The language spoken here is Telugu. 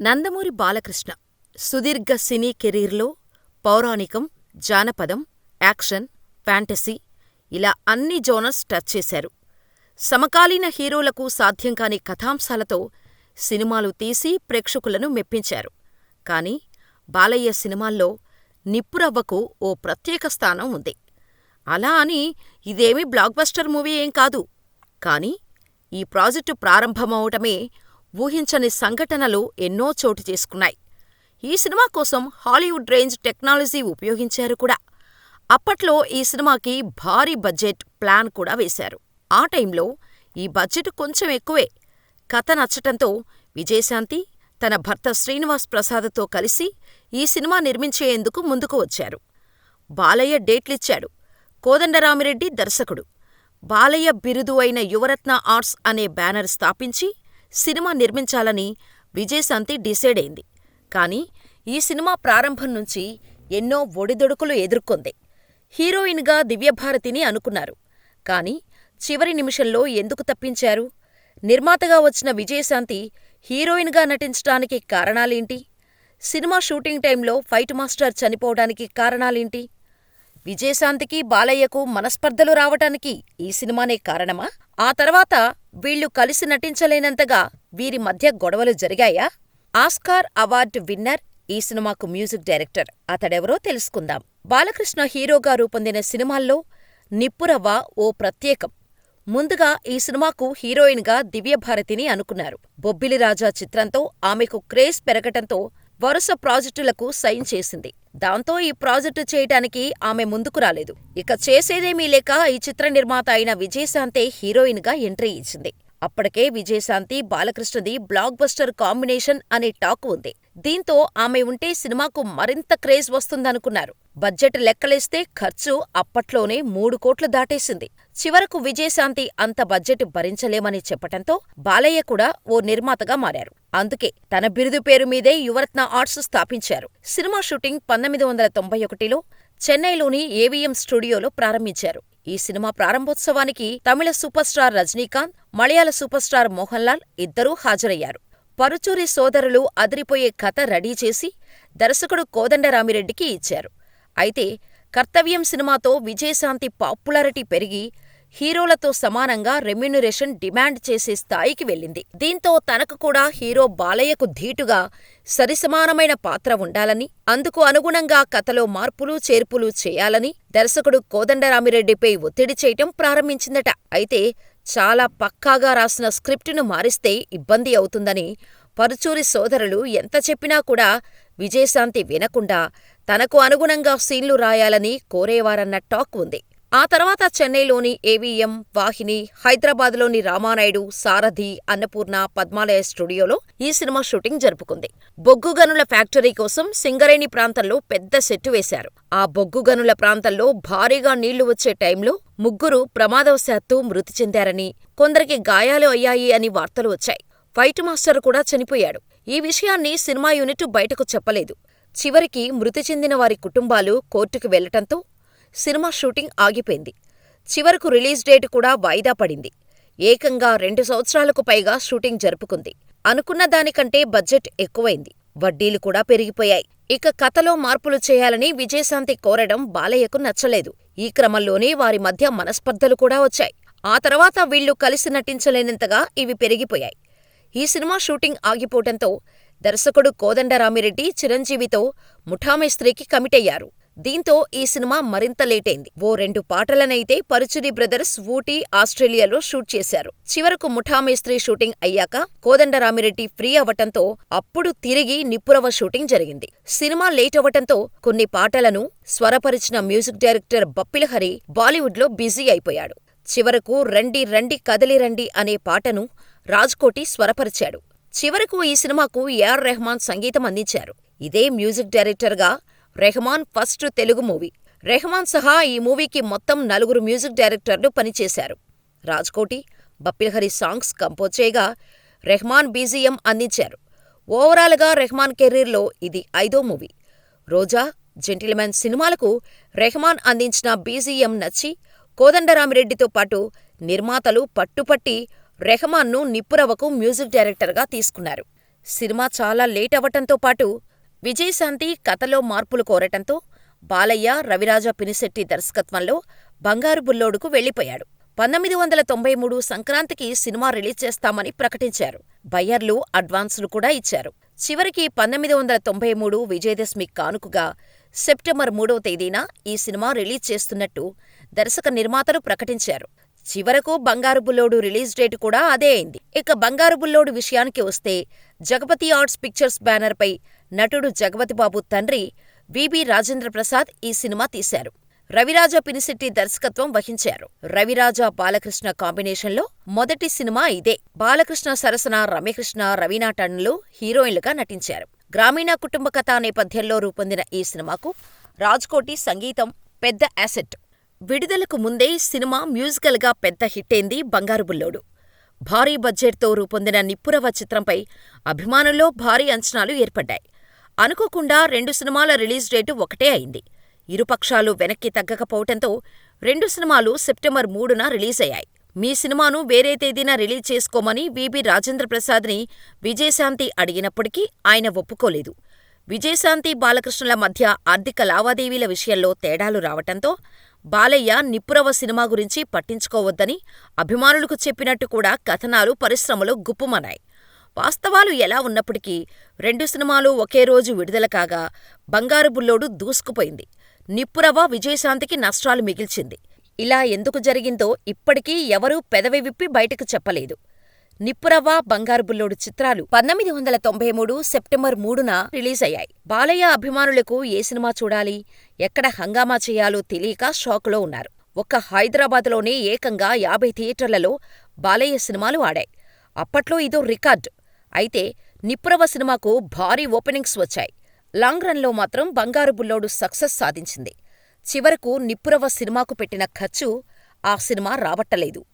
నందమూరి బాలకృష్ణ సుదీర్ఘ సినీ కెరీర్లో పౌరాణికం, జానపదం, యాక్షన్, ఫాంటసీ ఇలా అన్ని జోనర్స్ టచ్ చేశారు. సమకాలీన హీరోలకు సాధ్యం కాని కథాంశాలతో సినిమాలు తీసి ప్రేక్షకులను మెప్పించారు. కానీ బాలయ్య సినిమాల్లో నిప్పురవ్వకు ఓ ప్రత్యేక స్థానం ఉంది. అలా అని ఇదేమీ బ్లాక్బస్టర్ మూవీ ఏం కాదు. కానీ ఈ ప్రాజెక్టు ప్రారంభమవటమే ఊహించని సంఘటనలు ఎన్నో చోటు చేసుకున్నాయి. ఈ సినిమా కోసం హాలీవుడ్ రేంజ్ టెక్నాలజీ ఉపయోగించారు కూడా. అప్పట్లో ఈ సినిమాకి భారీ బడ్జెట్ ప్లాన్ కూడా వేశారు. ఆ టైంలో ఈ బడ్జెట్ కొంచెం ఎక్కువే. కథ నచ్చటంతో విజయశాంతి తన భర్త శ్రీనివాస్ ప్రసాద్తో కలిసి ఈ సినిమా నిర్మించేందుకు ముందుకు వచ్చారు. బాలయ్య డేట్లిచ్చాడు. కోదండరామిరెడ్డి దర్శకుడు. బాలయ్య బిరుదు అయిన యువరత్న ఆర్ట్స్ అనే బ్యానర్ స్థాపించి సినిమా నిర్మించాలని విజయశాంతి డిసైడ్ అయింది కానీ ఈ సినిమా ప్రారంభం నుంచి ఎన్నో ఒడిదుడుకులు ఎదుర్కొంది. హీరోయిన్గా దివ్యభారతిని అనుకున్నారు. కానీ చివరి నిమిషంలో ఎందుకు తప్పించారు? నిర్మాతగా వచ్చిన విజయశాంతి హీరోయిన్గా నటించటానికి కారణాలేంటి? సినిమా షూటింగ్ టైంలో ఫైట్ మాస్టర్ చనిపోవడానికి కారణాలేంటి? విజయశాంతికి బాలయ్యకు మనస్పర్ధలు రావటానికి ఈ సినిమానే కారణమా? ఆ తర్వాత వీళ్ళు కలిసి నటించలేనంతగా వీరి మధ్య గొడవలు జరిగాయా? ఆస్కార్ అవార్డు విన్నర్ ఈ సినిమాకు మ్యూజిక్ డైరెక్టర్. అతడెవరో తెలుసుకుందాం. బాలకృష్ణ హీరోగా రూపొందిన సినిమాల్లో నిప్పురవ్వ ఓ ప్రత్యేకం. ముందుగా ఈ సినిమాకు హీరోయిన్గా దివ్యభారతిని అనుకున్నారు. బొబ్బిలిరాజా చిత్రంతో ఆమెకు క్రేజ్ పెరగటంతో వరుస ప్రాజెక్టులకు సైన్ చేసింది. దాంతో ఈ ప్రాజెక్టు చేయటానికి ఆమె ముందుకు రాలేదు. ఇక చేసేదేమీ లేక ఈ చిత్ర నిర్మాత అయిన విజయశాంతే హీరోయిన్గా ఎంట్రీ ఇచ్చింది. అప్పటికే విజయశాంతి, బాలకృష్ణది బ్లాక్ బస్టర్ కాంబినేషన్ అనే టాక్ ఉంది. దీంతో ఆమె ఉంటే సినిమాకు మరింత క్రేజ్ వస్తుందనుకున్నారు. బడ్జెట్ లెక్కలేస్తే ఖర్చు అప్పట్లోనే మూడు కోట్లు దాటేసింది. చివరకు విజయశాంతి అంత బడ్జెట్ భరించలేమని చెప్పటంతో బాలయ్య కూడా ఓ నిర్మాతగా మారారు. అందుకే తన బిరుదు పేరు మీదే యువరత్న ఆర్ట్స్ స్థాపించారు. సినిమా షూటింగ్ పంతొమ్మిది వందల తొంభై ఒకటిలో చెన్నైలోని ఏవిఎం స్టూడియోలో ప్రారంభించారు. ఈ సినిమా ప్రారంభోత్సవానికి తమిళ సూపర్ స్టార్ రజనీకాంత్, మలయాళ సూపర్ స్టార్ మోహన్ లాల్ ఇద్దరూ హాజరయ్యారు. పరుచూరి సోదరులు అదిరిపోయే కథ రెడీ చేసి దర్శకుడు కోదండరామిరెడ్డికి ఇచ్చారు. అయితే కర్తవ్యం సినిమాతో విజయశాంతి పాపులారిటీ పెరిగి హీరోలతో సమానంగా రెమ్యూనరేషన్ డిమాండ్ చేసే స్థాయికి వెళ్ళింది. దీంతో తనకు కూడా హీరో బాలయ్యకు ధీటుగా సరిసమానమైన పాత్ర ఉండాలని, అందుకు అనుగుణంగా కథలో మార్పులు చేర్పులు చేయాలని దర్శకుడు కోదండరామిరెడ్డిపై ఒత్తిడి చేయటం ప్రారంభించిందట. అయితే చాలా పక్కాగా రాసిన స్క్రిప్టును మారిస్తే ఇబ్బంది అవుతుందని పరుచూరి సోదరులు ఎంత చెప్పినా కూడా విజయశాంతి వినకుండా తనకు అనుగుణంగా సీన్లు రాయాలని కోరేవారన్న టాక్ ఉంది. ఆ తర్వాత చెన్నైలోని ఏవిఎం, వాహిని, హైదరాబాద్లోని రామానాయుడు, సారథి, అన్నపూర్ణ, పద్మాలయ స్టూడియోలో ఈ సినిమా షూటింగ్ జరుపుకుంది. బొగ్గు గనుల ఫ్యాక్టరీ కోసం సింగరేణి ప్రాంతంలో పెద్ద సెట్టు వేశారు. ఆ బొగ్గు గనుల ప్రాంతంలో భారీగా నీళ్ళు వచ్చే టైంలో ముగ్గురు ప్రమాదవశాత్తు మృతి చెందారని, కొందరికి గాయాలు అయ్యాయి అని వార్తలు వచ్చాయి. ఫైట్ మాస్టర్ కూడా చనిపోయాడు. ఈ విషయాన్ని సినిమా యూనిట్ బయటకు చెప్పలేదు. చివరికి మృతి చెందిన వారి కుటుంబాలు కోర్టుకు వెళ్ళటంతో సినిమా షూటింగ్ ఆగిపోయింది. చివరకు రిలీజ్ డేట్ కూడా వాయిదా పడింది. ఏకంగా రెండు సంవత్సరాలకు పైగా షూటింగ్ జరుపుకుంది. అనుకున్న దానికంటే బడ్జెట్ ఎక్కువైంది. వడ్డీలు కూడా పెరిగిపోయాయి. ఇక కథలో మార్పులు చేయాలని విజయశాంతి కోరడం బాలయ్యకు నచ్చలేదు. ఈ క్రమంలోనే వారి మధ్య మనస్పర్ధలు కూడా వచ్చాయి. ఆ తర్వాత వీళ్ళు కలిసి నటించలేనంతగా ఇవి పెరిగిపోయాయి. ఈ సినిమా షూటింగ్ ఆగిపోవటంతో దర్శకుడు కోదండరామిరెడ్డి చిరంజీవితో ముఠామేస్త్రీకి కమిటయ్యారు. దీంతో ఈ సినిమా మరింత లేటైంది. ఓ రెండు పాటలనైతే పరుచురి బ్రదర్స్ ఊటీ, ఆస్ట్రేలియాలో షూట్ చేశారు. చివరకు ముఠామేస్త్రీ షూటింగ్ అయ్యాక కోదండరామిరెడ్డి ఫ్రీ అవ్వటంతో అప్పుడు తిరిగి నిప్పురవ్వ షూటింగ్ జరిగింది. సినిమా లేట్ అవ్వటంతో కొన్ని పాటలను స్వరపరిచిన మ్యూజిక్ డైరెక్టర్ బప్పిలహరి బాలీవుడ్లో బిజీ అయిపోయాడు. చివరకు రండి రండి కదలి రండి అనే పాటను రాజ్కోటి స్వరపరిచాడు. చివరకు ఈ సినిమాకు ఏఆర్ రెహమాన్ సంగీతం అందించారు. ఇదే మ్యూజిక్ డైరెక్టర్గా రెహమాన్ ఫస్ట్ తెలుగు మూవీ. రెహమాన్ సహా ఈ మూవీకి మొత్తం నలుగురు మ్యూజిక్ డైరెక్టర్లు పనిచేశారు. రాజ్కోటి, బప్పిల్హరి సాంగ్స్ కంపోజ్ చేయగా రెహమాన్ బీజీఎం అందించారు. ఓవరాల్గా రెహమాన్ కెరీర్లో ఇది ఐదో మూవీ. రోజా, జెంటిల్మెన్ సినిమాలకు రెహమాన్ అందించిన బీజీఎం నచ్చి కోదండరామిరెడ్డితో పాటు నిర్మాతలు పట్టుపట్టి రెహమాన్ను నిప్పురవకు మ్యూజిక్ డైరెక్టర్గా తీసుకున్నారు. సినిమా చాలా లేట్ అవ్వటంతో పాటు విజయశాంతి కథలో మార్పులు కోరటంతో బాలయ్య, రవిరాజ పినిశెట్టి దర్శకత్వంలో బంగారు బుల్లోడుకు వెళ్ళిపోయాడు. పంతొమ్మిది వందల తొంభై మూడు సంక్రాంతికి సినిమా రిలీజ్ చేస్తామని ప్రకటించారు. బయ్యర్లు అడ్వాన్సులు కూడా ఇచ్చారు. చివరికి పంతొమ్మిది వందల తొంభై మూడు విజయదశమి కానుకగా సెప్టెంబర్ మూడవ తేదీన ఈ సినిమా రిలీజ్ చేస్తున్నట్టు దర్శక నిర్మాతలు ప్రకటించారు. చివరకు బంగారు బుల్లోడు రిలీజ్ డేట్ కూడా అదే అయింది. ఇక బంగారు బుల్లోడు విషయానికి వస్తే జగపతి ఆర్ట్స్ పిక్చర్స్ బ్యానర్పై నటుడు జగపతిబాబు తండ్రి విబి రాజేంద్ర ప్రసాద్ ఈ సినిమా తీశారు. రవిరాజ పినిశెట్టి దర్శకత్వం వహించారు. రవిరాజ బాలకృష్ణ కాంబినేషన్లో మొదటి సినిమా ఇదే. బాలకృష్ణ సరసన రమ్యకృష్ణ, రవీనా టండ్లు హీరోయిన్లుగా నటించారు. గ్రామీణ కుటుంబ కథా నేపథ్యంలో రూపొందిన ఈ సినిమాకు రాజ్కోటి సంగీతం పెద్ద అసెట్. విడుదలకు ముందే సినిమా మ్యూజికల్గా పెద్ద హిట్టైంది బంగారు బుల్లోడు. భారీ బడ్జెట్తో రూపొందిన నిప్పురవ చిత్రంపై అభిమానుల్లో భారీ అంచనాలు ఏర్పడ్డాయి. అనుకోకుండా రెండు సినిమాల రిలీజ్ డేటు ఒకటే అయింది. ఇరుపక్షాలు వెనక్కి తగ్గకపోవటంతో రెండు సినిమాలు సెప్టెంబర్ మూడున రిలీజయ్యాయి. మీ సినిమాను వేరే తేదీన రిలీజ్ చేసుకోమని విబి రాజేంద్ర ప్రసాద్ని విజయశాంతి అడిగినప్పటికీ ఆయన ఒప్పుకోలేదు. విజయశాంతి బాలకృష్ణల మధ్య ఆర్థిక లావాదేవీల విషయంలో తేడాలు రావటంతో బాలయ్య నిప్పురవ సినిమా గురించి పట్టించుకోవద్దని అభిమానులకు చెప్పినట్టు కూడా కథనాలు పరిశ్రమలో గుప్పుమన్నాయి. వాస్తవాలు ఎలా ఉన్నప్పటికీ రెండు సినిమాలు ఒకే రోజు విడుదల కాగా బంగారు బుల్లోడు దూసుకుపోయింది. నిప్పురవ విజయశాంతికి నష్టాలు మిగిల్చింది. ఇలా ఎందుకు జరిగిందో ఇప్పటికీ ఎవరూ పెదవి విప్పి బయటకు చెప్పలేదు. నిప్పురవ్వ, బంగారు బుల్లోడు చిత్రాలు పంతొమ్మిది వందల తొంభై మూడు సెప్టెంబర్ మూడున రిలీజయ్యాయి. బాలయ్య అభిమానులకు ఏ సినిమా చూడాలి, ఎక్కడ హంగామా చేయాలో తెలియక షాకులో ఉన్నారు. ఒక్క హైదరాబాద్లోనే ఏకంగా యాభై థియేటర్లలో బాలయ్య సినిమాలు ఆడాయి. అప్పట్లో ఇదో రికార్డ్. అయితే నిప్పురవ సినిమాకు భారీ ఓపెనింగ్స్ వచ్చాయి. లాంగ్ రన్లో మాత్రం బంగారు బుల్లోడు సక్సెస్ సాధించింది. చివరకు నిప్పురవ సినిమాకు పెట్టిన ఖర్చు ఆ సినిమా రాబట్టలేదు.